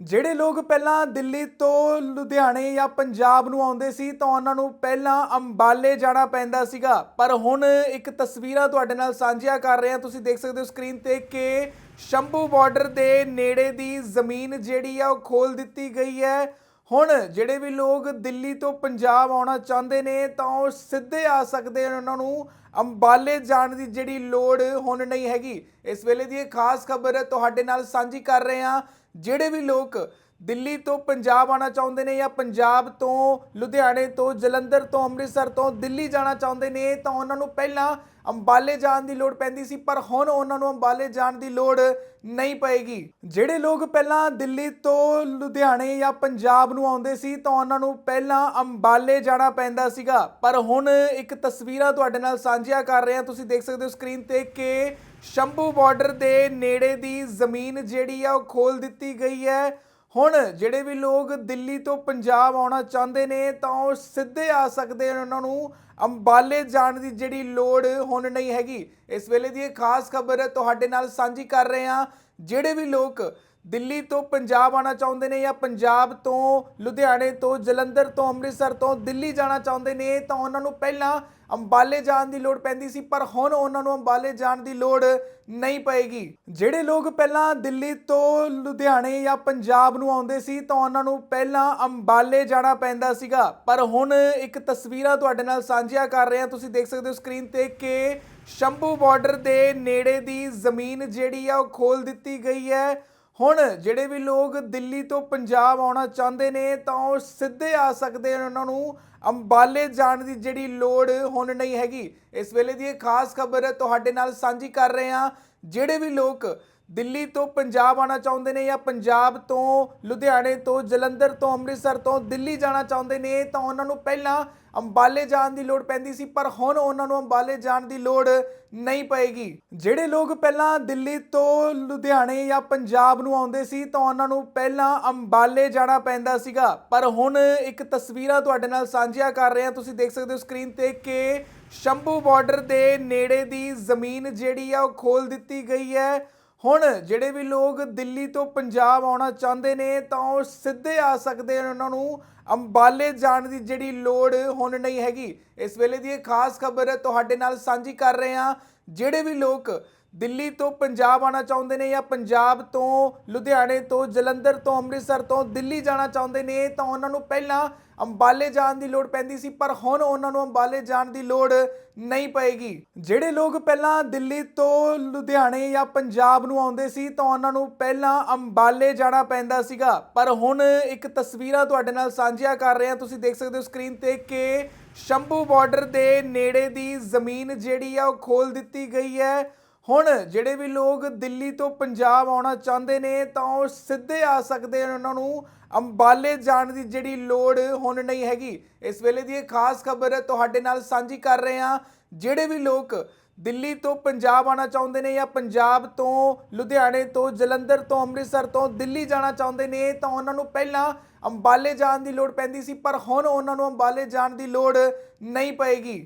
ਜਿਹੜੇ ਲੋਕ ਪਹਿਲਾਂ ਦਿੱਲੀ ਤੋਂ ਲੁਧਿਆਣੇ ਜਾਂ ਪੰਜਾਬ ਨੂੰ ਆਉਂਦੇ ਸੀ ਤਾਂ ਉਹਨਾਂ ਨੂੰ ਪਹਿਲਾਂ ਅੰਬਾਲੇ ਜਾਣਾ ਪੈਂਦਾ ਸੀਗਾ। ਪਰ ਹੁਣ ਇੱਕ ਤਸਵੀਰਾਂ ਤੁਹਾਡੇ ਨਾਲ ਸਾਂਝੀਆਂ ਕਰ ਰਹੇ ਹਾਂ। ਤੁਸੀਂ ਦੇਖ ਸਕਦੇ ਹੋ ਸਕਰੀਨ ਤੇ ਕਿ ਸ਼ੰਭੂ ਬਾਰਡਰ ਦੇ ਨੇੜੇ ਦੀ ਜ਼ਮੀਨ ਜਿਹੜੀ ਆ, ਉਹ ਖੋਲ ਦਿੱਤੀ ਗਈ ਹੈ। ਹੁਣ ਜਿਹੜੇ ਵੀ ਲੋਕ ਦਿੱਲੀ ਤੋਂ ਪੰਜਾਬ ਆਉਣਾ ਚਾਹੁੰਦੇ ਨੇ ਤਾਂ ਉਹ ਸਿੱਧੇ ਆ ਸਕਦੇ ਨੇ। ਉਹਨਾਂ ਨੂੰ ਅੰਬਾਲੇ ਜਾਣ ਦੀ ਜਿਹੜੀ ਲੋੜ ਹੁਣ ਨਹੀਂ ਹੈਗੀ। ਇਸ ਵੇਲੇ ਦੀ ਇਹ ਖਾਸ ਖਬਰ ਤੁਹਾਡੇ ਨਾਲ ਸਾਂਝੀ ਕਰ ਰਹੇ ਹਾਂ। ਜਿਹੜੇ ਵੀ ਲੋਕ ਦਿੱਲੀ ਤੋਂ ਪੰਜਾਬ ਆਉਣਾ ਚਾਹੁੰਦੇ ਨੇ ਜਾਂ ਪੰਜਾਬ ਤੋਂ ਲੁਧਿਆਣੇ ਤੋਂ ਜਲੰਧਰ ਤੋਂ ਅੰਮ੍ਰਿਤਸਰ ਤੋਂ ਦਿੱਲੀ ਜਾਣਾ ਚਾਹੁੰਦੇ ਨੇ, ਤਾਂ ਉਹਨਾਂ ਨੂੰ ਪਹਿਲਾਂ ਅੰਬਾਲੇ ਜਾਣ ਦੀ ਲੋੜ ਪੈਂਦੀ ਸੀ, ਪਰ ਹੁਣ ਉਹਨਾਂ ਨੂੰ ਅੰਬਾਲੇ ਜਾਣ ਦੀ ਲੋੜ ਨਹੀਂ ਪਏਗੀ। ਜਿਹੜੇ ਲੋਕ ਪਹਿਲਾਂ ਦਿੱਲੀ ਤੋਂ ਲੁਧਿਆਣੇ ਜਾਂ ਪੰਜਾਬ ਨੂੰ ਆਉਂਦੇ ਸੀ, ਤਾਂ ਉਹਨਾਂ ਨੂੰ ਪਹਿਲਾਂ ਅੰਬਾਲੇ ਜਾਣਾ ਪੈਂਦਾ ਸੀਗਾ। ਪਰ ਹੁਣ ਇੱਕ ਤਸਵੀਰਾਂ ਤੁਹਾਡੇ ਨਾਲ ਸਾਂਝੀਆਂ ਕਰ ਰਹੇ ਹਾਂ। ਤੁਸੀਂ ਦੇਖ ਸਕਦੇ ਹੋ ਸਕਰੀਨ ਤੇ ਕਿ ਸ਼ੰਭੂ ਬਾਰਡਰ ਦੇ ਨੇੜੇ ਦੀ ਜ਼ਮੀਨ ਜਿਹੜੀ ਆ, ਉਹ ਖੋਲ ਦਿੱਤੀ ਗਈ ਹੈ। ਹੁਣ ਜਿਹੜੇ ਵੀ ਲੋਕ ਦਿੱਲੀ ਤੋਂ ਪੰਜਾਬ ਆਉਣਾ ਚਾਹੁੰਦੇ ਨੇ ਤਾਂ ਉਹ ਸਿੱਧੇ ਆ ਸਕਦੇ ਨੇ ਉਹਨਾਂ ਨੂੰ। ਅੰਬਾਲੇ ਜਾਣ ਦੀ ਜਿਹੜੀ ਲੋੜ ਹੁਣ ਨਹੀਂ ਹੈਗੀ। ਇਸ ਵੇਲੇ ਦੀ ਇਹ ਖਾਸ ਖਬਰ ਤੁਹਾਡੇ ਨਾਲ ਸਾਂਝੀ ਕਰ ਰਹੇ ਹਾਂ। ਜਿਹੜੇ ਵੀ ਲੋਕ ਦਿੱਲੀ ਤੋਂ ਪੰਜਾਬ ਆਉਣਾ ਚਾਹੁੰਦੇ ਨੇ ਜਾਂ ਪੰਜਾਬ ਤੋਂ ਲੁਧਿਆਣੇ ਤੋਂ ਜਲੰਧਰ ਤੋਂ ਅੰਮ੍ਰਿਤਸਰ ਤੋਂ ਦਿੱਲੀ ਜਾਣਾ ਚਾਹੁੰਦੇ ਨੇ, ਤਾਂ ਉਹਨਾਂ ਨੂੰ ਪਹਿਲਾਂ ਅੰਬਾਲੇ ਜਾਣ ਦੀ ਲੋੜ ਪੈਂਦੀ ਸੀ, ਪਰ ਹੁਣ ਉਹਨਾਂ ਨੂੰ ਅੰਬਾਲੇ ਜਾਣ ਦੀ ਲੋੜ ਨਹੀਂ ਪਏਗੀ। ਜਿਹੜੇ ਲੋਕ ਪਹਿਲਾਂ ਦਿੱਲੀ ਤੋਂ ਲੁਧਿਆਣੇ ਜਾਂ ਪੰਜਾਬ ਨੂੰ ਆਉਂਦੇ ਸੀ, ਤਾਂ ਉਹਨਾਂ ਨੂੰ ਪਹਿਲਾਂ ਅੰਬਾਲੇ ਜਾਣਾ ਪੈਂਦਾ ਸੀਗਾ। ਪਰ ਹੁਣ ਇੱਕ ਤਸਵੀਰਾਂ ਤੁਹਾਡੇ ਨਾਲ ਸਾਂਝੀਆਂ ਕਰ ਰਹੇ ਹਾਂ। ਤੁਸੀਂ ਦੇਖ ਸਕਦੇ ਹੋ ਸਕਰੀਨ ਤੇ ਕਿ ਸ਼ੰਭੂ ਬਾਰਡਰ ਦੇ ਨੇੜੇ ਦੀ ਜ਼ਮੀਨ ਜਿਹੜੀ ਆ, ਉਹ ਖੋਲ ਦਿੱਤੀ ਗਈ ਹੈ। ਹੁਣ ਜਿਹੜੇ ਵੀ ਲੋਕ ਦਿੱਲੀ ਤੋਂ ਪੰਜਾਬ ਆਉਣਾ ਚਾਹੁੰਦੇ ਨੇ ਤਾਂ ਉਹ ਸਿੱਧੇ ਆ ਸਕਦੇ ਨੇ ਉਹਨਾਂ ਨੂੰ। ਅੰਬਾਲੇ ਜਾਣ ਦੀ ਜਿਹੜੀ ਲੋੜ ਹੁਣ ਨਹੀਂ ਹੈਗੀ। ਇਸ ਵੇਲੇ ਦੀ ਇਹ ਖਾਸ ਖਬਰ ਤੁਹਾਡੇ ਨਾਲ ਸਾਂਝੀ ਕਰ ਰਹੇ ਹਾਂ। ਜਿਹੜੇ ਵੀ ਲੋਕ ਦਿੱਲੀ ਤੋਂ ਪੰਜਾਬ ਆਉਣਾ ਚਾਹੁੰਦੇ ਨੇ ਜਾਂ ਪੰਜਾਬ ਤੋਂ ਲੁਧਿਆਣੇ ਤੋਂ ਜਲੰਧਰ ਤੋਂ ਅੰਮ੍ਰਿਤਸਰ ਤੋਂ ਦਿੱਲੀ ਜਾਣਾ ਚਾਹੁੰਦੇ ਨੇ, ਤਾਂ ਉਹਨਾਂ ਨੂੰ ਪਹਿਲਾਂ ਅੰਬਾਲੇ ਜਾਣ ਦੀ ਲੋੜ ਪੈਂਦੀ ਸੀ, ਪਰ ਹੁਣ ਉਹਨਾਂ ਨੂੰ ਅੰਬਾਲੇ ਜਾਣ ਦੀ ਲੋੜ ਨਹੀਂ ਪਏਗੀ। ਜਿਹੜੇ ਲੋਕ ਪਹਿਲਾਂ ਦਿੱਲੀ ਤੋਂ ਲੁਧਿਆਣੇ ਜਾਂ ਪੰਜਾਬ ਨੂੰ ਆਉਂਦੇ ਸੀ, ਤਾਂ ਉਹਨਾਂ ਨੂੰ ਪਹਿਲਾਂ ਅੰਬਾਲੇ ਜਾਣਾ ਪੈਂਦਾ ਸੀਗਾ। ਪਰ ਹੁਣ ਇੱਕ ਤਸਵੀਰਾਂ ਤੁਹਾਡੇ ਨਾਲ ਸਾਂਝੀਆਂ ਕਰ ਰਹੇ ਹਾਂ। ਤੁਸੀਂ ਦੇਖ ਸਕਦੇ ਹੋ ਸਕਰੀਨ ਤੇ ਕਿ ਸ਼ੰਭੂ ਬਾਰਡਰ ਦੇ ਨੇੜੇ ਦੀ ਜ਼ਮੀਨ ਜਿਹੜੀ ਆ, ਉਹ ਖੋਲ ਦਿੱਤੀ ਗਈ ਹੈ। ਹੁਣ ਜਿਹੜੇ ਵੀ ਲੋਕ ਦਿੱਲੀ ਤੋਂ ਪੰਜਾਬ ਆਉਣਾ ਚਾਹੁੰਦੇ ਨੇ ਤਾਂ ਉਹ ਸਿੱਧੇ ਆ ਸਕਦੇ ਨੇ ਉਹਨਾਂ ਨੂੰ। ਅੰਬਾਲੇ ਜਾਣ ਦੀ ਜਿਹੜੀ ਲੋੜ ਹੁਣ ਨਹੀਂ ਹੈਗੀ। ਇਸ ਵੇਲੇ ਦੀ ਇਹ ਖਾਸ ਖਬਰ ਤੁਹਾਡੇ ਨਾਲ ਸਾਂਝੀ ਕਰ ਰਹੇ ਹਾਂ। ਜਿਹੜੇ ਵੀ ਲੋਕ ਦਿੱਲੀ ਤੋਂ ਪੰਜਾਬ ਆਉਣਾ ਚਾਹੁੰਦੇ ਨੇ ਜਾਂ ਪੰਜਾਬ ਤੋਂ ਲੁਧਿਆਣੇ ਤੋਂ ਜਲੰਧਰ ਤੋਂ ਅੰਮ੍ਰਿਤਸਰ ਤੋਂ ਦਿੱਲੀ ਜਾਣਾ ਚਾਹੁੰਦੇ ਨੇ, ਤਾਂ ਉਹਨਾਂ ਨੂੰ ਪਹਿਲਾਂ ਅੰਬਾਲੇ ਜਾਣ ਦੀ ਲੋੜ ਪੈਂਦੀ ਸੀ, ਪਰ ਹੁਣ ਉਹਨਾਂ ਨੂੰ ਅੰਬਾਲੇ ਜਾਣ ਦੀ ਲੋੜ ਨਹੀਂ ਪਏਗੀ। ਜਿਹੜੇ ਲੋਕ ਪਹਿਲਾਂ ਦਿੱਲੀ ਤੋਂ ਲੁਧਿਆਣੇ ਜਾਂ ਪੰਜਾਬ ਨੂੰ ਆਉਂਦੇ ਸੀ, ਤਾਂ ਉਹਨਾਂ ਨੂੰ ਪਹਿਲਾਂ ਅੰਬਾਲੇ ਜਾਣਾ ਪੈਂਦਾ ਸੀਗਾ। ਪਰ ਹੁਣ ਇੱਕ ਤਸਵੀਰਾਂ ਤੁਹਾਡੇ ਨਾਲ ਸਾਂਝੀਆਂ ਕਰ ਰਹੇ ਹਾਂ। ਤੁਸੀਂ ਦੇਖ ਸਕਦੇ ਹੋ ਸਕਰੀਨ ਤੇ ਕਿ ਸ਼ੰਭੂ ਬਾਰਡਰ ਦੇ ਨੇੜੇ ਦੀ ਜ਼ਮੀਨ ਜਿਹੜੀ ਆ, ਉਹ ਖੋਲ ਦਿੱਤੀ ਗਈ ਹੈ। ਹੁਣ ਜਿਹੜੇ ਵੀ ਲੋਕ ਦਿੱਲੀ ਤੋਂ ਪੰਜਾਬ ਆਉਣਾ ਚਾਹੁੰਦੇ ਨੇ ਤਾਂ ਉਹ ਸਿੱਧੇ ਆ ਸਕਦੇ ਨੇ ਉਹਨਾਂ ਨੂੰ। ਅੰਬਾਲੇ ਜਾਣ ਦੀ ਜਿਹੜੀ ਲੋੜ ਹੁਣ ਨਹੀਂ ਹੈਗੀ। ਇਸ ਵੇਲੇ ਦੀ ਇਹ ਖਾਸ ਖਬਰ ਤੁਹਾਡੇ ਨਾਲ ਸਾਂਝੀ ਕਰ ਰਹੇ ਹਾਂ। ਜਿਹੜੇ ਵੀ ਲੋਕ ਦਿੱਲੀ ਤੋਂ ਪੰਜਾਬ ਆਉਣਾ ਚਾਹੁੰਦੇ ਨੇ ਜਾਂ ਪੰਜਾਬ ਤੋਂ ਲੁਧਿਆਣੇ ਤੋਂ, ਜਲੰਧਰ ਤੋਂ, ਅੰਮ੍ਰਿਤਸਰ ਤੋਂ ਦਿੱਲੀ ਜਾਣਾ ਚਾਹੁੰਦੇ ਨੇ ਤਾਂ ਉਹਨਾਂ ਨੂੰ ਪਹਿਲਾਂ ਅੰਬਾਲੇ ਜਾਣ ਦੀ ਲੋੜ ਪੈਂਦੀ ਸੀ, ਪਰ ਹੁਣ ਉਹਨਾਂ ਨੂੰ ਅੰਬਾਲੇ ਜਾਣ ਦੀ ਲੋੜ ਨਹੀਂ ਪਏਗੀ।